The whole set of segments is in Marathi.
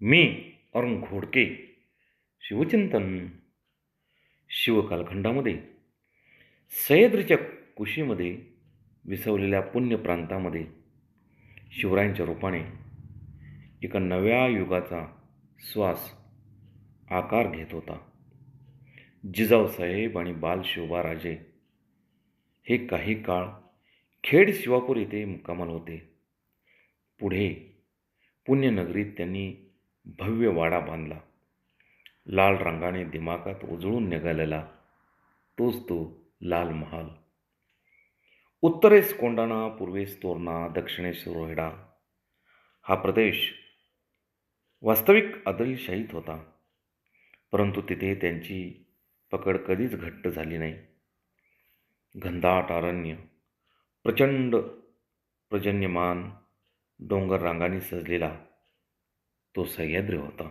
मी अरुण घोडके शिवचिंतन शिवकालखंडामध्ये सह्याद्रीच्या कुशीमध्ये विसवलेल्या पुण्य प्रांतामध्ये शिवरायांच्या रूपाने एका नव्या युगाचा श्वास आकार घेत होता. जिजाऊसाहेब आणि बाल शिवबाराजे हे काही काळ खेड शिवापूर येथे मुक्कामाला होते. पुढे पुण्यनगरीत त्यांनी भव्य वाडा बांधला. लाल रंगाने दिमागात उजळून निघालेला तोच तो लाल महाल. उत्तरेस कोंडाणा पूर्वेस तोरणा दक्षिणेस रोहिडा. हा प्रदेश वास्तविक आदिलशाहीत होता. परंतु तिथे त्यांची पकड कधीच घट्ट झाली नाही. घनदाट अरण्य प्रचंड प्रजन्यमान डोंगर रांगांनी सजलेला तो सह्याद्री होता.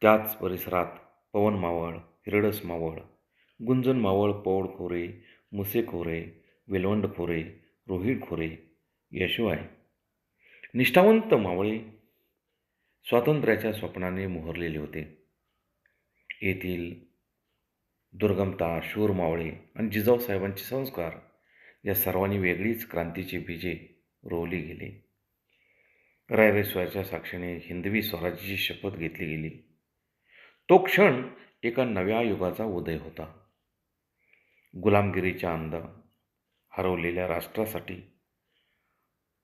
त्याच परिसरात पवन मावळ हिरडस मावळ गुंजन मावळ पौळ खोरे मुसे खोरे विलवंड खोरे रोहिड खोरे याशिवाय निष्ठावंत मावळे स्वातंत्र्याच्या स्वप्नाने मोहरलेले होते. येथील दुर्गमता शूर मावळे आणि जिजाऊ साहेबांचे संस्कार या सर्वांनी वेगळीच क्रांतीची बीजे रोवली गेली. रायरेश्वराच्या साक्षीने हिंदवी स्वराज्याची शपथ घेतली गेली. तो क्षण एका नव्या युगाचा उदय होता. गुलामगिरीच्या अंदा हरवलेल्या राष्ट्रासाठी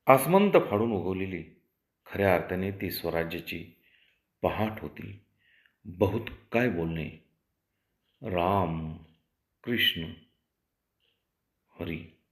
आसमंत फाडून उगवलेली खऱ्या अर्थाने ती स्वराज्याची पहाट होती. बहुत काय बोलणे? राम कृष्ण हरी.